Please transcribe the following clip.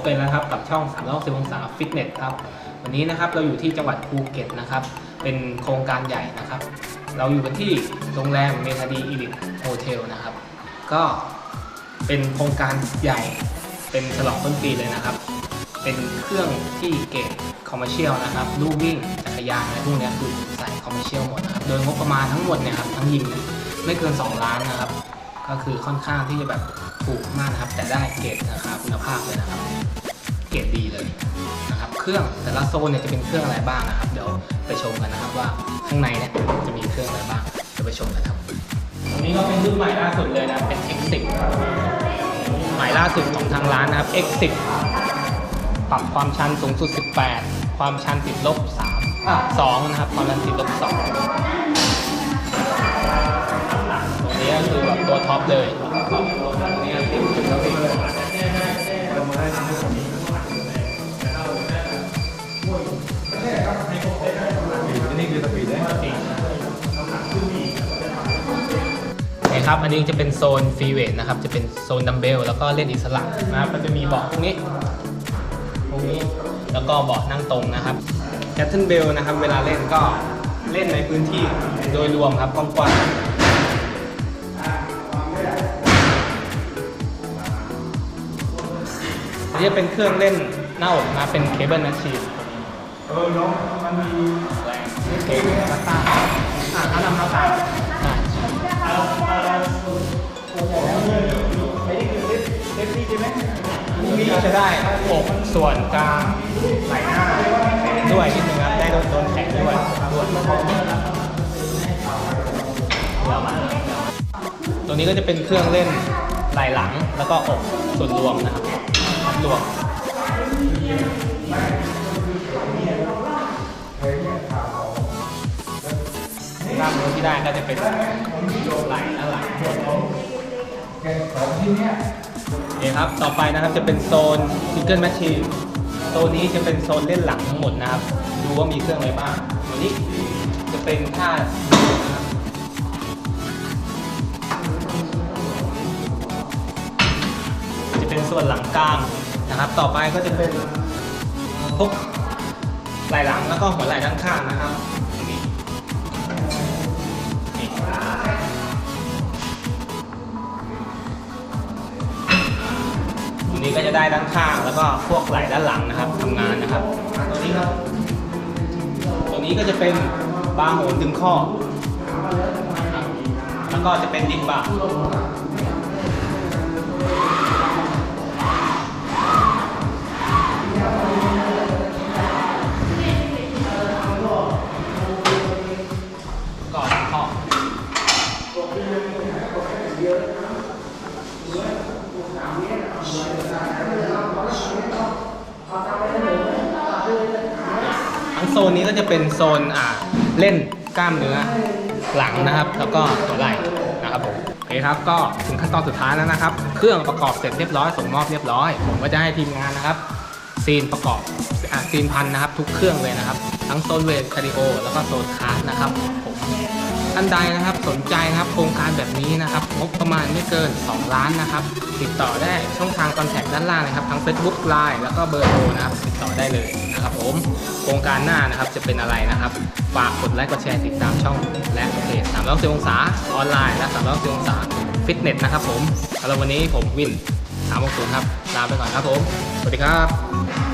บกันแล้วนะครับกับช่อง3 6 0องศาฟิตเนสครับวันนี้นะครับเราอยู่ที่จังหวัดภูเก็ตนะครับเป็นโครงการใหญ่นะครับ เราอยู่กันที่โรงแรมเมทาดีอีลิทโฮเทลนะครับ ก็เป็นโครงการใหญ่เป็นฉลองต้นปีเลยนะครับ เป็นเครื่องที่เกรดคอมเมอร์เชียลนะครับลู่วิ่งจักรยานอะไรพวกนี้คือใส่คอมเมอร์เชียลหมดนะครับโดยงบประมาณทั้งหมดเนี่ยครับทั้งยิมไม่เกิน 2 ล้านนะครับ ก็คือค่อนข้างที่จะแบบ ถูกมากนะครับ แต่ได้เกรดราคาคุณภาพเลยนะครับ เกรดดีเลยนะครับ เครื่องแต่ละโซนเนี่ยจะเป็นเครื่องอะไรบ้างนะครับ เดี๋ยวไปชมกันนะครับว่าข้างในเนี่ยจะมีเครื่องอะไรบ้างเดี๋ยวไปชมกันครับอันนี้ก็เป็นรุ่นใหม่ล่าสุดเลยนะเป็น X10 ใหม่ล่าสุดของทางร้านนะครับ X10 ปรับความชันสูงสุด 18 ความชันติดลบ3อะ2นะครับ ความชันติดลบ2ตัวนี้ก็คือแบบตัวท็อปเลย นี่ครับ อันนี้จะเป็นโซนฟรีเวทนะครับ จะเป็นโซนดัมเบลแล้วก็เล่นอิสระนะครับก็จะมีเบาะตรงนี้ตรงนี้ แล้วก็เบาะนั่งตรงนะครับแคทเทิลเบลนะครับ เวลาเล่นก็เล่นในพื้นที่โดยรวมครับกว้างๆอันนี้เป็นเครื่องเล่นหน้าอกนะเป็นเคเบิลแมชชีนเออน้องมันมีแรงนี่เคเบิลนัตตาอ่าเขานำเขาตาใช่ ไอ้นี่คือเซฟเซฟตี้ใช่ไหมนี่ก็จะได้อกส่วนกลางไหล่หน้าแขนด้วยนิดนึงครับได้โดนโดนแขนด้วยด้วยตัวนี้ก็จะเป็นเครื่องเล่นไหล่หลังแล้วก็อกส่วนรวมนะครับรวมกล้ามเนื้อที่ได้ก็จะเป็นไหล่และหลัง แกของที่เนี้ยโอเคครับ ต่อไปนะครับจะเป็นโซน Single Machine โซนนี้จะเป็นโซนเล่นหลังทั้งหมดนะครับ ดูว่ามีเครื่องอะไรบ้างตัวนี้จะเป็นท่าจะเป็นส่วนหลังกลางนะครับ ต่อไปก็จะเป็นพวกไหล่หลังแล้วก็หัวไหล่ด้านข้างนะครับ ตัวนี้ก็จะได้ด้านข้างแล้วก็พวกไหล่ด้านหลังนะครับทำงานนะครับ ตัวนี้ครับ ตัวนี้ก็จะเป็นบาร์โหนดึงข้อ แล้วก็จะเป็นดิบบาร์ ทั้งโซนนี้ก็จะเป็นโซนอ่าเล่นกล้ามเนื้อหลังนะครับ แล้วก็ตัวไหล่นะครับผมโอเคครับก็ถึงขั้นตอนสุดท้ายแล้วนะครับ เครื่องประกอบเสร็จเรียบร้อยส่งมอบเรียบร้อย ผมก็จะให้ทีมงานนะครับ ซีนประกอบ อะซีนพันนะครับทุกเครื่องเลยนะครับ ทั้งโซนเวทคาริโอแล้วก็โซนคาร์ดนะครับผมท่านใดนะครับสนใจนะครับโครงการแบบนี้นะครับงบประมาณไม่เกิน 2 ล้านนะครับ ติดต่อได้ช่องทางคอนแทคด้านล่างนะครับ ทั้ง Facebook Line แล้วก็เบอร์โทรนะครับ ติดต่อได้เลยนะครับผมโครงการหน้านะครับจะเป็นอะไรนะครับฝากกดไลค์กดแชร์ติดตามช่องและเพจ3 6 0องศาออนไลน์และ3 6 0องศาฟิตเนสนะครับผมสำหรับวันนี้ผมวิน360ครับลาไปก่อนครับผม สวัสดีครับ